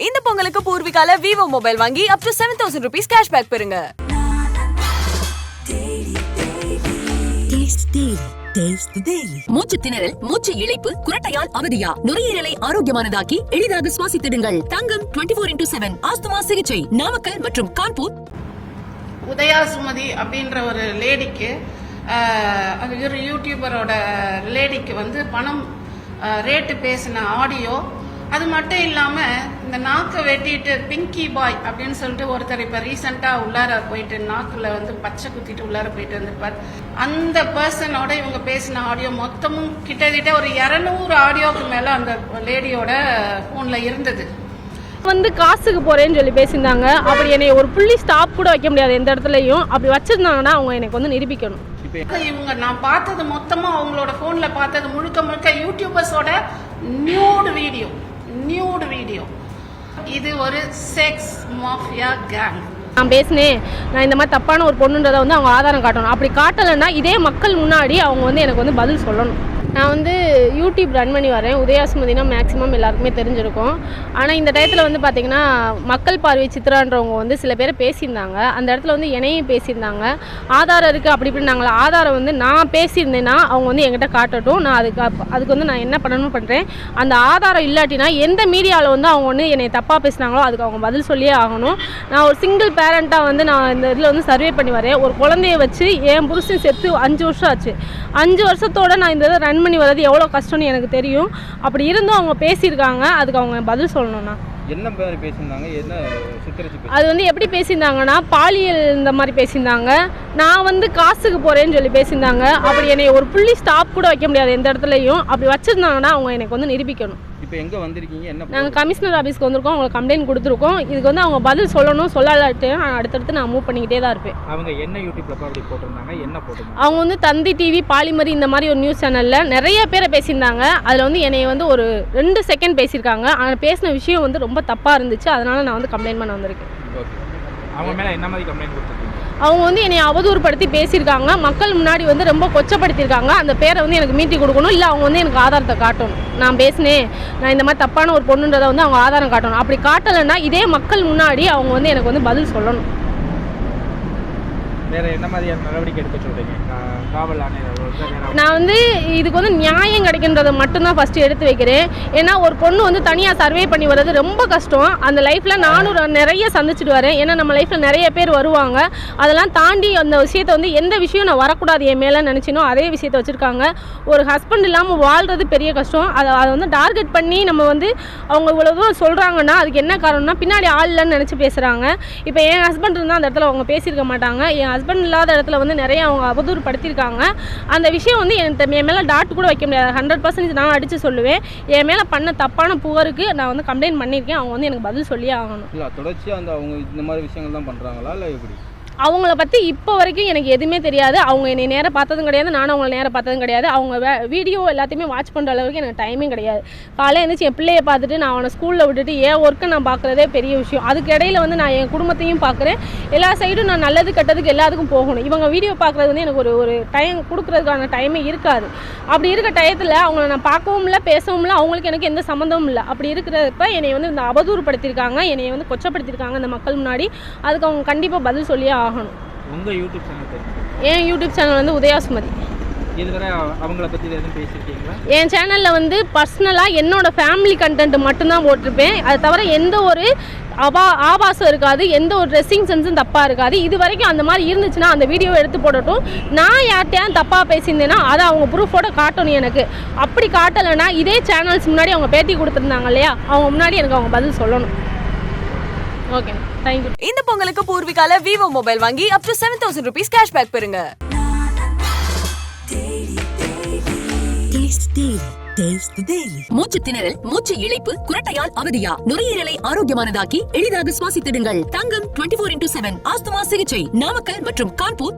இந்த பொங்கலுக்கு பூர்விகால Vivo mobile வாங்கி up to seven thousand rupees cashback பெறுங்க. மூச்சு திணறல் மூச்சு இழைப்பு குரட்டையால் அவதியா? நுரையீரலை ஆரோக்கியமானதாக்கி எளிதாக சுவாசித்திடுங்கள். Thangam twenty four into seven asthma சிகிச்சை நாமக்கல் மற்றும் கான்பூர். உதயா சுமதி அப்படின்ற ஒரு லேடிக்கு ஒரு யூடியூபரோட லேடிக்கு வந்து பணம் ரேட்டு பேசின ஆடியோ அது மட்டும் இல்லாம இந்த நாக்கை வெட்டிட்டு பிங்கி பாய் அப்படின்னு சொல்லிட்டு ஒருத்தர் இப்ப ரீசெண்டா உள்ளார போயிட்டு நாக்குல வந்து பச்சை குத்திட்டு உள்ளார போயிட்டு வந்திருப்பார். அந்த பர்சனோட இவங்க பேசின ஆடியோ மொத்தமும் கிட்டத்தட்ட ஒரு இரநூறு ஆடியோக்கு மேல அந்த லேடியோட போன்ல இருந்தது. வந்து காசுக்கு போறேன்னு சொல்லி பேசியிருந்தாங்க. அப்படி என்னை ஒரு புள்ளி ஸ்டாப் கூட வைக்க முடியாது எந்த இடத்துலையும். அப்படி வச்சிருந்தாங்கன்னா அவங்க எனக்கு வந்து நிரூபிக்கணும். இவங்க நான் பார்த்தது மொத்தமா அவங்களோட போன்ல பார்த்தது முழுக்க முழுக்க யூடியூபர்ஸோட நியூடு வீடியோ நியூடு வீடியோ இது ஒரு செக்ஸ் மாஃபியா கேங் நான் பேசினேன். நான் இந்த மாதிரி தப்பான ஒரு பொண்ணுன்றதை வந்து அவங்க ஆதாரம் காட்டணும். அப்படி காட்டலைன்னா இதே மக்கள் முன்னாடி அவங்க வந்து எனக்கு வந்து பதில் சொல்லணும். நான் வந்து யூடியூப் ரன் பண்ணி வரேன். உதயாசுமதினா மேக்ஸிமம் எல்லாருக்குமே தெரிஞ்சிருக்கும். ஆனால் இந்த டயத்தில் வந்து பார்த்திங்கன்னா மக்கள் பார்வை சித்ரான்றவங்க வந்து சில பேர் பேசியிருந்தாங்க. அந்த இடத்துல வந்து என்னையும் பேசியிருந்தாங்க. ஆதாரம் இருக்குது அப்படி இப்படி நாங்கள் ஆதாரம் வந்து நான் பேசியிருந்தேன்னா அவங்க வந்து எங்கிட்ட காட்டட்டும். நான் அதுக்கு அதுக்கு வந்து நான் என்ன பண்ணணும் பண்ணுறேன் அந்த ஆதாரம் இல்லாட்டினா எந்த மீடியாவில் வந்து அவங்க வந்து என்னை தப்பாக பேசுனாங்களோ அதுக்கு அவங்க பதில் சொல்லியே ஆகணும். நான் ஒரு சிங்கிள் பேரண்ட்டாக வந்து நான் இந்த இதில் வந்து சர்வே பண்ணி வரேன். ஒரு குழந்தைய வச்சு என் புருஷன் செத்து அஞ்சு வருஷம் ஆச்சு. அஞ்சு வருஷத்தோட நான் இந்த இதை ரன் பண்ணி வர்றது எவ்வளோ கஷ்டம்னு எனக்கு தெரியும். அப்படி இருந்தும் அவங்க பேசியிருக்காங்க. அதுக்கு அவங்க பதில் சொல்லணும்ண்ணா. என்ன மாதிரி பேசியிருந்தாங்க? என்ன அது வந்து எப்படி பேசியிருந்தாங்கன்னா பாலியல் இந்த மாதிரி பேசியிருந்தாங்க. நான் வந்து காசுக்கு போகிறேன்னு சொல்லி பேசியிருந்தாங்க. அப்படி என்னை ஒரு புள்ளி ஸ்டாப் கூட வைக்க முடியாது எந்த இடத்துலையும். அப்படி வச்சிருந்தாங்கன்னா அவங்க எனக்கு வந்து நிரூபிக்கணும். இப்போ எங்க வந்திருக்கீங்க? என்ன நாங்கள் கமிஷனர் ஆஃபீஸ்க்கு வந்திருக்கோம் அவங்களுக்கு கம்ப்ளைண்ட் கொடுத்துருக்கோம். இதுக்கு வந்து அவங்க பதில் சொல்லணும் சொல்லலாட்டு நான் அடுத்தடுத்து நான் மூவ் பண்ணிக்கிட்டே தான் இருப்பேன். அவங்க என்ன யூடியூப்ல அப்படி போட்டிருந்தாங்க என்ன போட்டிருந்தாங்க? அவங்க வந்து தந்தி டிவி பாலிமரி இந்த மாதிரி ஒரு நியூஸ் சேனலில் நிறைய பேரை பேசியிருந்தாங்க. அதில் வந்து என்னை வந்து ஒரு ரெண்டு செகண்ட் பேசியிருக்காங்க. ஆனால் பேசின விஷயம் வந்து ரொம்ப தப்பாக இருந்துச்சு. அதனால் நான் வந்து கம்ப்ளைண்ட் பண்ண வந்திருக்கேன். அவங்க மேல என்ன மாதிரி கம்ப்ளைண்ட் கொடுத்துருக்கீங்க? அவங்க வந்து என்னை அவதூறுப்படுத்தி பேசியிருக்காங்க. மக்கள் முன்னாடி வந்து ரொம்ப கொச்சப்படுத்தியிருக்காங்க. அந்த பேரை வந்து எனக்கு மீட்டி கொடுக்கணும். இல்லை அவங்க வந்து எனக்கு ஆதாரத்தை காட்டணும். நான் பேசினேன். நான் இந்த மாதிரி தப்பான ஒரு பொண்ணுன்றதை வந்து அவங்க ஆதாரம் காட்டணும். அப்படி காட்டலைன்னா இதே மக்கள் முன்னாடி அவங்க வந்து எனக்கு வந்து பதில் சொல்லணும். வேற என்ன மாதிரியான நடவடிக்கை எடுக்க சொல்றீங்க? காவல் ஆணையர் நான் வந்து இதுக்கு வந்து நியாயம் கிடைக்கின்றதை மட்டும்தான் ஃபஸ்ட்டு எடுத்து வைக்கிறேன். ஏன்னா ஒரு பொண்ணு வந்து தனியாக சர்வே பண்ணி வர்றது ரொம்ப கஷ்டம். அந்த லைஃப்பில் நானும் நிறைய சந்திச்சுட்டு வரேன். ஏன்னா நம்ம லைஃப்பில் நிறைய பேர் வருவாங்க. அதெல்லாம் தாண்டி அந்த விஷயத்தை வந்து எந்த விஷயம் நான் வரக்கூடாது என் மேலே நினச்சினோ அதே விஷயத்த வச்சுருக்காங்க. ஒரு ஹஸ்பண்ட் இல்லாமல் வாழ்கிறது பெரிய கஷ்டம். அதை அதை வந்து டார்கெட் பண்ணி நம்ம வந்து அவங்க இவ்வளோ தூரம் சொல்கிறாங்கன்னா அதுக்கு என்ன காரணம்னா பின்னாடி ஆள் இல்லைன்னு நினச்சி பேசுகிறாங்க இப்போ என் ஹஸ்பண்ட் இருந்தால் அந்த இடத்துல அவங்க பேசியிருக்க மாட்டாங்க. என் ஹஸ்பண்ட் இல்லாத இடத்துல வந்து நிறைய அவங்க அவதூறு படுத்தியிருக்காங்க அந்த விஷயம் வந்து என் என் மேலே டாட் கூட வைக்க முடியாது. ஹண்ட்ரட் பர்சன்டேஜ் நான் அடித்து சொல்லுவேன். என் மேலே பண்ண தப்பான புகருக்கு நான் வந்து கம்ப்ளைண்ட் பண்ணியிருக்கேன். அவங்க வந்து எனக்கு பதில் சொல்லியே ஆகணும். இல்லை தொடர்ச்சியாக அந்த அவங்க இந்த மாதிரி விஷயங்கள் தான் பண்ணுறாங்களா இல்லை எப்படி? அவங்கள பற்றி இப்போ வரைக்கும் எனக்கு எதுவுமே தெரியாது. அவங்க என்னை நேரம் பார்த்ததும் கிடையாது. நானும் அவங்கள நேரம் பார்த்ததும் கிடையாது. அவங்க வே வீடியோ எல்லாத்தையுமே வாட்ச் பண்ணுற அளவுக்கு எனக்கு டைமே கிடையாது. காலையில் எழுந்திரிச்சு என் பிள்ளையை பார்த்துட்டு நான் அவனை ஸ்கூலில் விட்டுட்டு ஏன் ஒர்க்கை நான் பார்க்குறதே பெரிய விஷயம். அதுக்கு இடையில வந்து நான் என் குடும்பத்தையும் பார்க்குறேன். எல்லா சைடும் நான் நல்லது கெட்டதுக்கு எல்லாத்துக்கும் போகணும். இவங்க வீடியோ பார்க்குறது வந்து எனக்கு ஒரு ஒரு டைம் கொடுக்குறதுக்கான டைமே இருக்காது. அப்படி இருக்க டயத்தில் அவங்கள நான் பார்க்கவும் இல்லை பேசவும் இல்லை அவங்களுக்கு எனக்கு எந்த சம்மந்தமும் இல்லை. அப்படி இருக்கிறப்ப என்னை வந்து இந்த அவதூறுப்படுத்தியிருக்காங்க என்னை வந்து கொச்சப்படுத்தியிருக்காங்க இந்த மக்கள் முன்னாடி. அதுக்கு அவங்க கண்டிப்பாக பதில் சொல்லியே ஆகணும். உங்க யூடியூப் சேனல் என் யூடியூப் சேனல் வந்து உதயாசுமதி. இதுவரை அவ- அவங்கள பத்தி எதுவும் பேசியிருக்கீங்களா? என் சேனலில் வந்து பர்சனலாக என்னோட ஃபேமிலி கண்டென்ட் மட்டும்தான் போட்டிருப்பேன். அது தவிர எந்த ஒரு அவா ஆபாசம் இருக்காது எந்த ஒரு ட்ரெஸ்ஸிங் சென்ஸும் தப்பாக இருக்காது. இது வரைக்கும் அந்த மாதிரி இருந்துச்சுன்னா அந்த வீடியோவை எடுத்து போடட்டும். நான் யார்கிட்டயாவது தப்பாக பேசியிருந்தேன்னா அதை அவங்க ப்ரூஃபோட காட்டணும் எனக்கு. அப்படி காட்டலைன்னா இதே சேனல்ஸ் முன்னாடி அவங்க பேட்டி கொடுத்துருந்தாங்க இல்லையா? அவங்க முன்னாடி எனக்கு அவங்க பதில் சொல்லணும். ஓகே இந்த பொங்கலுக்கு பூர்விகால விவோ மொபைல் வாங்கி up to seven thousand rupees cashback பெறுங்க. மூச்சு திணறல் மூச்சு இழைப்பு குரட்டையால் அவதியா? நுரையீரலை ஆரோக்கியமானதாக்கி எளிதாக சுவாசித்திடுங்கள். Thangam twenty four into seven asthma சிகிச்சை நாமக்கல் மற்றும் கான்பூர்.